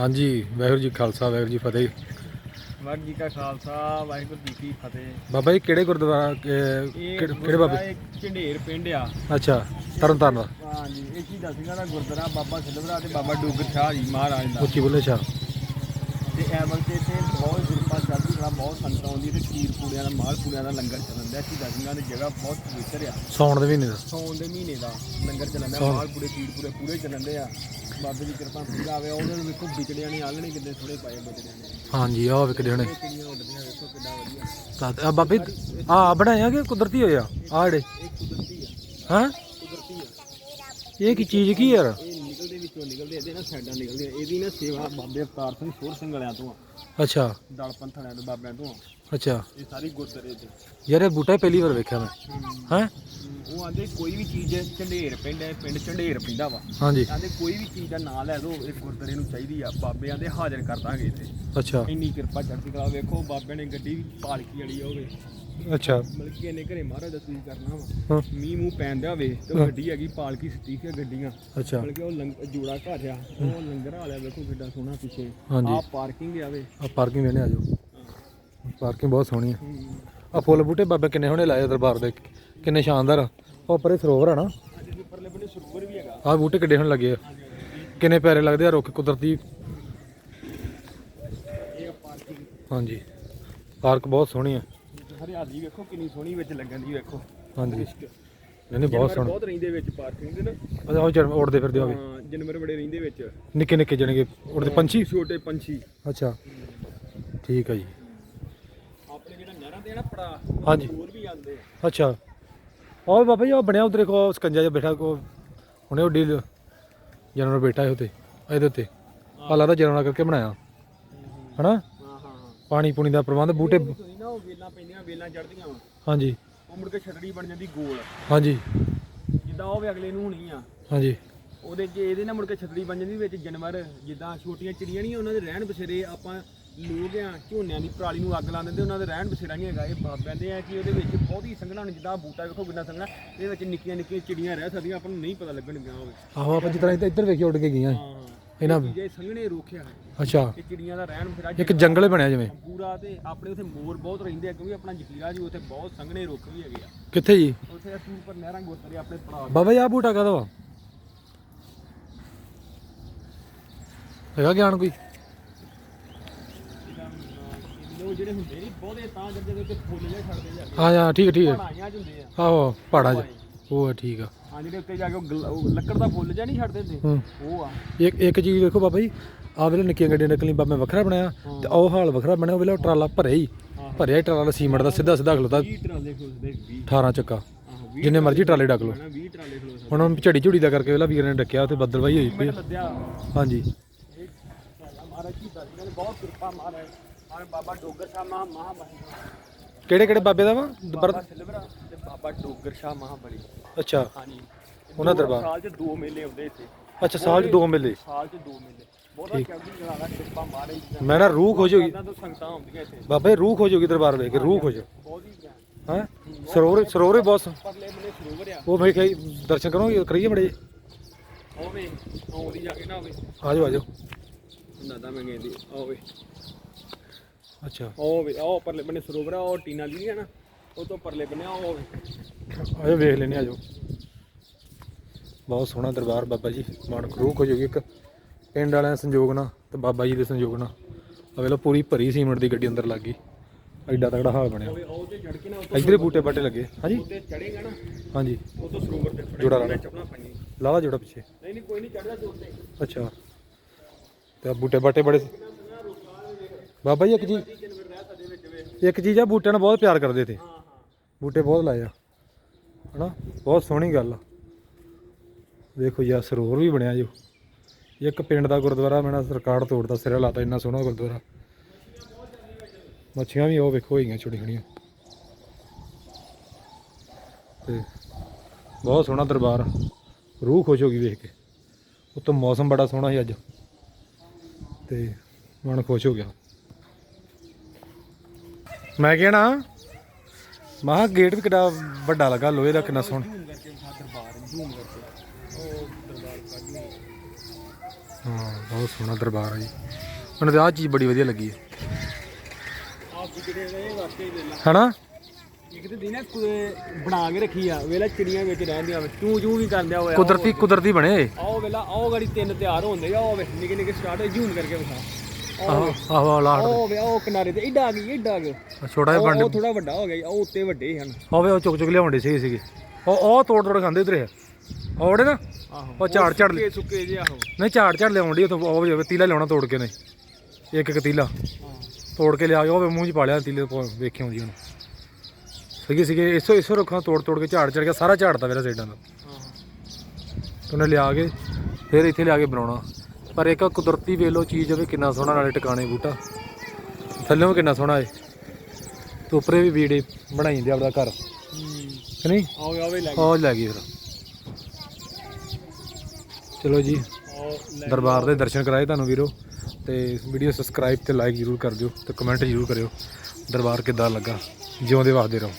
ਹਾਂਜੀ ਵਾਹਿਗੁਰੂ ਜੀ ਖਾਲਸਾ ਵਾਹਿਗੁਰੂ ਜੀ ਫਤਿਹ। ਵਾਹਿਗੁਰੂ ਜੀ ਕਾ ਖਾਲਸਾ ਵਾਹਿਗੁਰੂ ਜੀ ਕੀ ਫਤਿਹ। ਬਾਬਾ ਜੀ ਕਿਹੜੇ ਗੁਰਦੁਆਰਾ ਕਿ- ਇਹ ਕਿਹੜੇ ਕਿਹੜੇ ਗੁਰਦੁਆਰਾ ਬਾਬੇ? ਇੱਕ ਝੰਡੇਰ ਪਿੰਡ ਆ। ਅੱਛਾ ਤਰਨ ਤਾਰਨ ਦਾ। ਹਾਂਜੀ ਇਹ ਕੀ ਦੱਸਿਆ ਦਾ ਗੁਰਦੁਆਰਾ ਬਾਬਾ ਸਿਲਵਰਾ ਤੇ ਬਾਬਾ ਡੋਗਰ ਸ਼ਾਹ ਜੀ ਮਹਾਰਾਜ ਦਾ। ਉੱਚੀ ਬੋਲੇ ਅੱਛਾ ਤੇ ਇੱਥੇ ਬਹੁਤ ਕਿਰਪਾ ਕਲਾ ਬਹੁਤ ਸੰਗਤ ਆਉਂਦੀ ਤੇ ਖੀਰ ਪੂੜਿਆਂ ਦਾ ਮਾਲ ਪੂੜਿਆਂ ਦਾ ਲੰਗਰ ਚੱਲਣ ਦਿਆ ਕੀ ਦੱਸਿਆ ਦੀ ਜਗ੍ਹਾ ਬਹੁਤ ਪਵਿੱਤਰ ਆ। ਸੌਣ ਦੇ ਮਹੀਨੇ ਦਾ। ਸੌਣ ਦੇ ਮਹੀਨੇ ਦਾ ਲੰਗਰ ਚੱਲਣ ਦਿਆ ਸੌਣ। ਮਾਲ ਪੂੜੇ ਖੀਰ ਪੂੜੇ ਪੂਰੇ ਚੱਲਣ ਦੇ ਆ। ਬਾਬੇ ਦੀ ਕਿਰਪਾ ਪੂਰਾ ਆਵੇ ਉਹਦੇ ਨੂੰ ਵੇਖੋ ਵਿਚੜਿਆਂ ਨੇ ਆਲਣੇ ਕਿੱਦੇ ਥੋੜੇ ਪਾਏ ਵਿਚੜਿਆਂ ਨੇ। ਹਾਂਜੀ ਆਹ ਵਿਕਦੇ ਹੋਣੇ ਇਹ ਕਿੰਨੀਆਂ ਉੱਡਦੀਆਂ ਵੇਖੋ ਕਿੱਡਾ ਵਧੀਆ। ਤਾਂ ਆ ਬਾਬੇ ਆ ਬਣਾਇਆ ਕਿ ਕੁਦਰਤੀ ਹੋਇਆ? ਆ ਜਿਹੜੇ। ਇਹ ਕੁਦਰਤੀ ਆ। ਹਾਂ? ਕੁਦਰਤੀ ਆ। ਇਹ ਕੀ ਚੀਜ਼ ਕੀ ਯਾਰ? ਨਾਲ ਸਾਈਡਾਂ ਨਿਕਲਦੀਆਂ। ਇਹਦੀ ਨਾ ਸੇਵਾ ਬਾਬੇ ਅਵਤਾਰ ਸਿੰਘ ਸੋਰ ਸਿੰਘ ਵਾਲਿਆਂ ਤੋਂ ਆ। ਅੱਛਾ। ਦਲ ਪੰਥ ਵਾਲਿਆਂ ਦੇ ਬਾਬਿਆਂ ਤੋਂ ਆ। ਅੱਛਾ। ਇਹ ਸਾਰੀ ਗੁਰਦੁਆਰੇ ਦੇ। ਯਾਰ ਇਹ ਬੂਟਾ ਹੀ ਪਹਿਲੀ ਵਾਰ ਵੇਖਿਆ ਮੈਂ। ਹੈ। ਉਹ ਆਂਦੇ ਕੋਈ ਵੀ ਚੀਜ਼ ਝੰਡੇਰ ਪਿੰਡ ਹੈ ਪਿੰਡ ਝੰਡੇਰ ਪੈਂਦਾ ਵਾ। ਹਾਂਜੀ। ਆਂਦੇ ਕੋਈ ਵੀ ਚੀਜ਼ ਦਾ ਨਾਂ ਲੈ ਦੋ ਇਸ ਗੁਰਦੁਆਰੇ ਨੂੰ ਚਾਹੀਦੀ ਆ। ਬਾਬਿਆਂ ਦੇ ਹਾਜ਼ਰ ਕਰ ਦਾਂਗੇ ਇੱਥੇ। ਅੱਛਾ। ਇੰਨੀ ਕਿਰਪਾ ਚੜ੍ਹਦੀ ਕਲਾ ਵੇਖੋ ਬਾਬਿਆਂ ਨੇ ਗੱਡੀ ਪਾਲਕੀ ਵਾਲੀ ਹੋਵੇ ਅੱਛਾ। ਮਤਲਬ ਕਿ ਇਹਨੇ ਘਰੇ ਮਹਾਰਾਜ ਦਾ ਸੂਈ ਕਰਨਾ ਵਾ। ਹਾਂ, ਮੀਂਹ ਮੂੰਹ ਪੈਣ ਵੇ ਤੇ ਉਹ ਹਾਂ। ਗੱਡੀ ਹੈਗੀ ਪਾਲਕੀ ਸਟੀਕ ਹੈ ਗੱਡੀਆਂ। ਅੱਛਾ। ਮਤਲਬ ਕਿ ਉਹ ਲੰਗ ਜੋੜਾ ਘਰ ਆ ਉਹ ਲੰਗਰ ਵਾਲਿਆ ਵੇਖੋ ਕਿੱਡਾ ਸੋਹਣਾ ਪਿੱਛੇ। ਹਾਂਜੀ। ਆ ਪਾਰਕਿੰਗ ਆਵੇ ਆ ਪਾਰਕਿੰਗ ਵੇਨੇ ਆ ਜਾਓ। ਪਾਰਕਿੰਗ ਬਹੁਤ ਸੋਹਣੀ ਆ। ਆ ਫੁੱਲ ਬੂਟੇ ਬਾਬੇ ਕਿੰਨੇ ਹੋਣੇ ਲਾਏ ਆ ਦਰਬਾਰ ਦੇ। ਕਿੰਨੇ ਸ਼ਾਨਦਾਰ ਆ। ਉਹ ਪਰੇ ਸਰੋਵਰ ਆ ਨਾ। ਅੱਜ ਦੇ ਪਰਲੇ ਬੰਨੇ ਸਰੋਵਰ ਵੀ ਹੈਗਾ। ਆ ਬੂਟੇ ਕਿੱਡੇ ਹੋਣ ਲੱਗੇ ਆ। ਕਿੰਨੇ ਪਿਆਰੇ ਲੱਗਦੇ ਆ ਰੁੱਖ ਕੁਦਰਤੀ। ਇਹ ਪਾਰਕਿੰਗ ਹਾਂਜੀ। ਪਾਰਕ ਬਹੁਤ ਸੋਹਣੀ ਆ। ਹਰਿਆਲੀ ਵੇਖੋ ਕਿੰਨੀ ਸੋਹਣੀ ਵਿੱਚ ਲੱਗਣ ਦੀ ਵੇਖੋ। ਹਾਂਜੀ। ਨਹੀਂ ਨਹੀਂ ਬਹੁਤ ਸੋਹਣਾ। ਬਹੁਤ ਰਹਿੰਦੇ ਵਿੱਚ ਪਾਰਕਿੰਗ ਦੇ ਨਾ। ਅੱਛਾ ਉਹ ਚੜ ਉੜਦੇ ਫਿਰਦੇ ਹੋਵੇ ਹਾਂ ਜਾਨਵਰ ਬੜੇ ਰਹਿੰਦੇ ਵਿੱਚ। ਨਿੱਕੇ ਨਿੱਕੇ ਜਣਗੇ ਉੜਦੇ ਪੰਛੀ? ਛੋਟੇ ਪੰਛੀ। ਅੱਛਾ। ਠੀਕ ਆ ਜੀ। ਆਪਣੇ ਜਿਹੜਾ ਨਹਿਰਾਂ ਤੇ ਨਾ ਪੜਾ ਹਾਂਜੀ। ਹੋਰ ਵੀ ਆਉਂਦੇ ਅੱਛਾ। ਉਹ ਬਾਬਾ ਜੀ ਉਹ ਬਣਿਆ ਉਧਰ ਕੋ ਸਕੰਜਾ ਜਿਹਾ ਬੈਠਾ ਕੋ ਹੁਣੇ ਉਹ ਡੀਲ ਜਾਨਵਰ ਬੈਠਾ ਹੈ ਉਤੇ ਇਹਦੇ ਉੱਤੇ। ਆ ਲੱਗਦਾ ਜਾਨਵਰ ਕਰਕੇ ਬਣਾਇਆ। ਹਨਾ ਹਾਂ ਹਾਂ। ਹਾਂ ਪਾਣੀ ਪੂਣੀ ਦਾ ਪ੍ਰਬੰਧ ਬੂਟੇ ਤੁਸੀਂ ਨਾ ਉਹ ਵੇਲਾਂ ਪੈਂਦੀਆਂ ਵੇਲਾਂ ਚੜਦੀਆਂ ਵਾ ਹਾਂਜੀ। ਉਹ ਮੁੜ ਕੇ ਛਤੜੀ ਬਣ ਜਾਂਦੀ ਗੋਲ। ਹਾਂਜੀ। ਜਿੱਦਾਂ ਉਹ ਵੀ ਅਗਲੇ ਨੂੰ ਹੋਣੀ ਆ। ਹਾਂਜੀ। ਉਹਦੇ 'ਚ ਇਹਦੇ ਨਾਲ ਮੁੜ ਕੇ ਛਤਰੀ ਬਣ ਜਾਂਦੀ ਵਿੱਚ ਜਾਨਵਰ ਜਿੱਦਾਂ ਛੋਟੀਆਂ ਚਿੜੀਆਂ ਨਹੀਂ ਉਹਨਾਂ ਦੇ ਰਹਿਣ ਬਸੇਰੇ ਆਪਾਂ ਲੋਕ ਆ ਝੋਨਿਆਂ ਦੀ ਪਰਾਲੀ ਨੂੰ ਅੱਗ ਲਾ ਦਿੰਦੇ ਉਹਨਾਂ ਦੇ ਰਹਿਣ ਬਸੇਰਾ ਨਹੀਂ ਹੈਗਾ ਇਹ ਬਾਬਿਆਂ ਦੇ ਆ ਕਿ ਉਹਦੇ ਵਿੱਚ ਬਹੁਤੀ ਸੰਘਣਾ ਨੂੰ ਜਿੱਦਾਂ ਬੂਟਾ ਵੇਖੋ ਕਿੰਨਾ ਸੰਘਣਾ ਇਹਦੇ ਵਿੱਚ ਨਿੱਕੀਆਂ ਨਿੱਕੀਆਂ ਚਿੜੀਆਂ ਰਹਿ ਸਕਦੀਆਂ ਆਪਾਂ ਨੂੰ ਨਹੀਂ ਪਤਾ ਲੱਗਣਗੀਆਂ ਹੋਵੇ ਆਹੋ ਆਪਾਂ ਜਿਸ ਤਰ੍ਹਾਂ ਇੱਧਰ- ਇੱਧਰ ਵੇਖੀ ਉੱਡ ਕੇ ਗਈਆਂ। ਹਾਂ। ਇਹਨਾਂ ਜੇ ਸੰਘਣੇ ਰੋਕਿਆ ਅੱਛਾ। ਇਹ ਚਿੜੀਆਂ ਦਾ ਰਹਿਣ ਬਸੇਰਾ ਇੱਕ ਜੰਗਲ ਹੀ ਬਣਿਆ ਜਿਵੇਂ? ਪੂਰਾ ਤੇ ਆਪਣੇ ਉੱਥੇ ਮੋਰ ਬਹੁਤ ਰਹਿੰਦੇ ਆ ਕਿਉਂਕਿ ਆਪਣਾ ਜਕੀਰਾ ਜੀ ਉੱਥੇ ਬਹੁਤ ਸੰਘਣੇ ਰੁੱਖ ਵੀ ਹੈਗੇ ਆ। ਕਿੱਥੇ ਜੀ? ਉੱਥੇ ਅਸੀਂ ਉੱਪਰ ਨਹਿਰਾਂ ਗੁਰਦੁਆਰੇ ਆਪਣੇ ਪੜਾ ਬਾਬਾ ਜੀ ਆ ਬੂਟਾ ਕਾਹਦਾ ਵਾ? ਹੈਗਾ ਗਿਆਨ ਕੋਈ? ਜਿਹੜੇ ਹੁੰਦੇ ਨਹੀਂ ਬਹੁਤੇ ਤਾਂ ਜਦ ਜਦੋਂ ਤੇ ਫੁੱਲ ਜਿਹਾ ਛੱਡਦੇ ਜਾਂਦੇ ਹਾਂ ਹਾਂ ਠੀਕ ਹੈ ਠੀਕ ਹੈ। ਪੜਾਈਆਂ ਚ ਹੁੰਦੇ ਆ। ਆਹੋ ਪਹਾੜਾਂ 'ਚ ਉਹ ਆ, ਠੀਕ ਆ। ਹਾਂ ਜਿਹੜੇ ਉੱਤੇ ਜਾ ਕੇ ਉਹ ਗਲ- ਉਹ ਲੱਕੜ ਦਾ ਫੁੱਲ ਜਿਹਾ ਨਹੀਂ ਛੱਡਦੇ ਹੁੰਦੇ? ਹੂੰ। ਉਹ ਆ। ਇੱਕ ਇੱਕ ਚੀਜ਼ ਵੇਖੋ ਬਾਬਾ ਜੀ ਆ ਵੇਲੇ ਨਿੱਕੀਆਂ ਗੱਡੀਆਂ ਨਿਕਲੀ ਬਾਬੇ ਵੱਖਰਾ ਬਣਾਇਆ ਤੇ ਉਹ ਹਾਲ ਵੱਖਰਾ ਬਣਿਆ ਉਹ ਵੇਲੇ ਉਹ ਟਰਾਲਾ ਭਰਿਆ ਹੀ। ਭਰਿਆ ਹੀ ਟਰਾਲਾ ਸੀਮੈਂਟ ਦਾ ਸਿੱਧਾ ਸਿੱਧਾ ਖਲੋਤਾ। 20 ਟਰਾਲੇ ਖਲੋਦੇ 20 18 ਚੱਕਾ। ਆਹੋ 20 ਜਿੰਨੇ ਮਰਜ਼ੀ ਟਰਾਲੇ ਡੱਕ ਲਓ। 20 ਟਰਾਲੇ ਖਲੋਦੇ ਹੁਣ ਉਹ ਝੜੀ ਝੁੜੀ ਦਾ ਕਰਕੇ ਵੇਲਾ ਵੀਰ ਨੇ ਡੱਕਿਆ ਤੇ ਬੱਦਲਵਾਈ ਹੋਈ ਪਈ। ਆ। ਲੱਦਿਆ। ਹਾਂਜੀ। ਇਹ ਮਹਾਰਾਜ ਜੀ ਦਾ ਨੇ ਬਹੁਤ ਕਿਰਪਾ ਮਹਾਰਾਜ ਮਾਰੇ ਬਾਬਾ ਡੋਗਰ ਸ਼ਾਹ ਮਹਾ ਮਹਾਬਲੀ ਕਿਹੜੇ ਕਿਹੜੇ ਬਾਬੇ ਦਾ ਵਾ? ਬਾਬਾ ਸਿਲਵਰਾ ਤੇ ਬਾਬਾ ਡੋਗਰ ਸ਼ਾਹ ਮਹਾਬਲੀ। ਅੱਛਾ। ਹਾਂਜੀ। ਉਹਨਾਂ ਦੋ- ਦਰਬਾਰ। ਸਾਲ 'ਚ ਦੋ ਮੇਲੇ ਹੁੰਦੇ ਇੱਥੇ। ਅੱਛਾ ਸਾਲ 'ਚ ਦੋ ਮੇਲੇ। ਸਾਲ 'ਚ ਦੋ ਮੇਲੇ। ਬਹੁਤਾ ਚੜ੍ਹਦੀ ਕਲਾ ਦਾ ਕਿਰਪਾ ਦਾ। ਮੈਂ ਨਾ ਰੂਹ ਖੁਸ਼ ਹੋ ਗਈ ਇਹਨਾਂ ਤੋਂ ਸੰਗਤਾਂ ਆਉਂਦੀਆਂ ਇੱਥੇ। ਬਾਬਾ ਰੂਹ ਖੁਸ਼ ਹੋ ਗਈ ਦਰਬਾਰ ਵੇਖ ਕੇ ਰੂਹ ਖੁਸ਼ ਬਹੁਤ ਹੀ ਗਿਆਨ। ਹੈ? ਸਰੋਵਰ ਸਰੋਵਰ ਵੀ ਬਹੁਤ ਸ- ਪਰਲੇ ਬੰਨੇ ਸਰੋਵਰ ਆ। ਉਹ ਮੈਂ ਕਹੀ ਦਰਸ਼ਨ ਕਰੋ ਕਰੀਏ ਬੜੇ ਹੋਵੇ ਆਉਂਦੀ ਜਾ ਕੇ ਨਾ ਹੋਵੇ ਆਜੋ ਆਜੋ ਦਾਦਾ ਮੈਂ ਕਹਿੰਦੀ ਹੋਵੇ ਅੱਛਾ। ਹੋਵੇ ਉਹ ਪਰਲੇ ਬੰਨੇ ਸਰੋਵਰ ਆ ਉਹ ਟੀਨਾ ਦੀ ਹੈ ਨਾ ਉਹ ਤੋਂ ਪਰਲੇ ਬੰਨੇ ਆ ਹੋਵੇ ਆਜੋ ਵੇਖ ਲੈਨੇ ਆਜੋ। ਬਹੁਤ ਸੋਹਣਾ ਦਰਬਾਰ ਬਾਬਾ ਜੀ ਮਨ ਖੁਸ਼ ਹੋ ਗਈ ਇੱਕ। ਪਿੰਡ ਵਾਲਿਆਂ ਸੰਯੋਗ ਨਾਲ ਤੇ ਬਾਬਾ ਜੀ ਦੇ ਸੰਯੋਗ ਨਾਲ। ਆ ਵੇਖ ਲਓ ਪੂਰੀ ਭਰੀ ਸੀਮੈਂਟ ਦੀ ਗੱਡੀ ਅੰਦਰ ਲੱਗ ਗਈ। ਐਡਾ ਤਗੜਾ ਹਾਲ ਬਣਿਆ। ਉਹ ਇੱਧਰੇ ਬੂਟੇ ਬਾਟੇ ਲੱਗੇ। ਹਾਂਜੀ। ਉੱਤੇ ਚੜੇਗਾ ਨਾ ਹਾਂਜੀ। ਉਹ ਤੋਂ ਸਰੋਵਰ ਤੇ ਜੋੜਾ ਲਾਉਣਾ। ਚੱਪਣਾ ਪਾਣੀ। ਲਾਲਾ ਜੋੜਾ ਪਿੱਛੇ। ਨਹੀਂ ਨਹੀਂ ਕੋਈ ਨਹੀਂ ਚੜਦਾ ਜੋੜ ਤੇ। ਅੱਛਾ। ਤੇ ਬੂਟੇ ਬਾਟੇ ਬੜੇ ਬਾਬਾ ਜੀ, ਇੱਕ ਚੀਜ਼ ਇੱਕ ਚੀਜ਼ ਆ, ਬੂਟਿਆਂ ਨੂੰ ਬਹੁਤ ਪਿਆਰ ਕਰਦੇ ਤੇ। ਬੂਟੇ ਬਹੁਤ ਲਾਏ ਆ। ਹਨਾ? ਬਹੁਤ ਸੋਹਣੀ ਗੱਲ ਆ। ਦੇਖੋ ਜੀ, ਆਹ ਸਰੋਵਰ ਵੀ ਬਣਿਆ ਜੋ ਇੱਕ ਪਿੰਡ ਦਾ ਗੁਰਦੁਆਰਾ ਮੈਨਾਂ ਸਰਕਾਰ ਤੋੜਦਾ, ਸਿਰਾ ਲਾਤਾ, ਇੰਨਾ ਸੋਹਣਾ ਗੁਰਦੁਆਰਾ। ਮੱਛੀਆਂ ਵੀ ਉਹ ਵੇਖੋ ਹੋਈਆਂ ਛੋਟੀਆਂ ਛੋਟੀਆਂ ਤੇ ਬਹੁਤ ਸੋਹਣਾ ਦਰਬਾਰ ਰੂਹ ਖੁਸ਼ ਹੋ ਗਈ ਵੇਖ ਕੇ। ਉੱਤੋਂ ਮੌਸਮ ਬੜਾ ਸੋਹਣਾ ਸੀ ਅੱਜ। ਤੇ ਮਨ ਖੁਸ਼ ਹੋ ਗਿਆ। ਮੈਂ ਕਿਹਾ ਨਾ ਮਹਾ ਗੇਟ ਵੀ ਕਿੱਡਾ ਵੱਡਾ ਲੱਗਾ ਲੋਹੇ ਦਾ ਕਿੰਨਾ ਸੋਹਣਾ। ਹਾਂ ਬਹੁਤ ਸੋਹਣਾ ਦਰਬਾਰ ਜੀ। ਮੈਨੂੰ ਤਾਂ ਆਹ ਚੀਜ਼ ਬੜੀ ਵਧੀਆ ਲੱਗੀ ਹੈ ਹਨਾ? ਇੱਕ ਤੇ ਦਿਨ ਬਣਾ ਕੇ ਰੱਖੀ ਆ। ਵੇਲਾ ਚਿੜੀਆਂ ਵਿੱਚ ਰਹਿੰਦੀਆਂ ਚੂੰ ਚੂੰ ਵੀ ਕਰਦਿਆ ਹੋਇਆ ਕੁਦਰਤੀ ਕੁਦਰਤੀ ਬਣੇ ਇਹ। ਆਓ ਵੇਲਾ ਆਓ ਗਾੜੀ ਤਿੰਨ ਤਿਆਰ ਹੁੰਦੇ ਆ ਉਹ ਵੇ ਨਿੱਕੇ ਨਿੱਕੇ ਸਟਾਰਟ ਜੂਮ ਕਰਕੇ ਵਿਖਾ। ਆਹੋ ਆਹੋ ਲਾੜ ਉਹ ਵੇ ਉਹ ਕਿਨਾਰੇ ਤੇ ਆ ਗਈ ਏਡਾ ਆ ਗਿਆ ਛੋਟਾ ਜਿਹਾ ਉਹ ਬੰਡ ਉਹ ਥੋੜਾ ਵੱਡਾ ਹੋ ਗਿਆ ਜੀ, ਉਹ ਉੱਤੇ ਵੱਡੇ ਹਨ। ਹੋਵੇ ਉਹ ਚੁੱਕ ਚੁੱਕ ਲਿਆਉਂਦੇ ਸੀ ਸੀਗੇ ਉਹ ਉਹ ਤੋੜ ਤੋੜ ਖਾਂਦੇ ਉਧਰੇ ਔੜੇ ਨਾ ਆਹੋ ਉਹ ਝਾੜ ਝਾੜ ਸੁੱਕੇ ਸੁੱਕੇ ਜਿਹੇ ਆਹੋ ਨਹੀਂ ਝਾੜ ਝਾੜ ਲਿਆਉਂਦੀ ਉਹ ਉਹ ਜਾਵੇ ਤੀਲਾ ਲਿਆਉਣਾ ਤੋੜ ਕੇ ਨੇ ਇੱਕ ਇੱਕ ਤੀਲਾ। ਤੋੜ ਕੇ ਲਿਆ ਕੇ ਉਹ ਮੂੰਹ 'ਚ ਪਾ ਲਿਆ ਤੀਲੇ ਤੋਂ ਵੇਖਿਓ ਜੀ ਹੁਣ ਸੀਗੇ ਸੀਗੇ ਇਸੋ ਇਸੋ ਰੁੱਖਾਂ ਤੋੜ ਤੋੜ ਕੇ ਝਾੜ ਚੜ ਗਿਆ ਸਾਰਾ ਝਾੜਦਾ ਮੇਰਾ ਸਾਈਡਾਂ ਦਾ। ਹਾਂ। ਤੇ ਉਹਨੇ ਲਿਆ ਕੇ ਫਿਰ ਇੱਥੇ ਲਿਆ ਕੇ ਬਣਾਉਣਾ। ਪਰ ਇੱਕ ਕੁਦਰਤੀ ਵੇਲੋ ਚੀਜ਼ ਹੋਵੇ ਕਿੰਨਾ ਸੋਹਣਾ ਨਾਲੇ ਟਿਕਾਣੇ ਬੂਟਾ। ਥੱਲੇੋਂ ਕਿੰਨਾ ਸੋਹਣਾ ਏ। ਤੇ ਉੱਪਰੇ ਵੀ ਵੀੜੇ ਬਣਾਈ ਜਾਂਦੇ ਆਪਦਾ ਘਰ। ਕਿ ਨਹੀਂ? ਆਓ ਆਵੇ ਲੱਗ ਉਹ ਲੈ ਗਈ ਫਿਰ। ਚਲੋ ਜੀ ਆਓ ਦਰਬਾਰ ਦੇ ਦਰਸ਼ਨ ਕਰਾਏ ਤੁਹਾਨੂੰ ਵੀਰੋ। ਤੇ ਵੀਡੀਓ ਸਬਸਕ੍ਰਾਈਬ ਤੇ ਲਾਈਕ ਜਰੂਰ ਕਰ ਦਿਓ ਤੇ ਕਮੈਂਟ ਜਰੂਰ ਕਰਿਓ। ਦਰਬਾਰ ਕਿੱਦਾਂ ਲੱਗਾ? ਜਿਉਂਦੇ ਵਸਦੇ ਰਹੋ।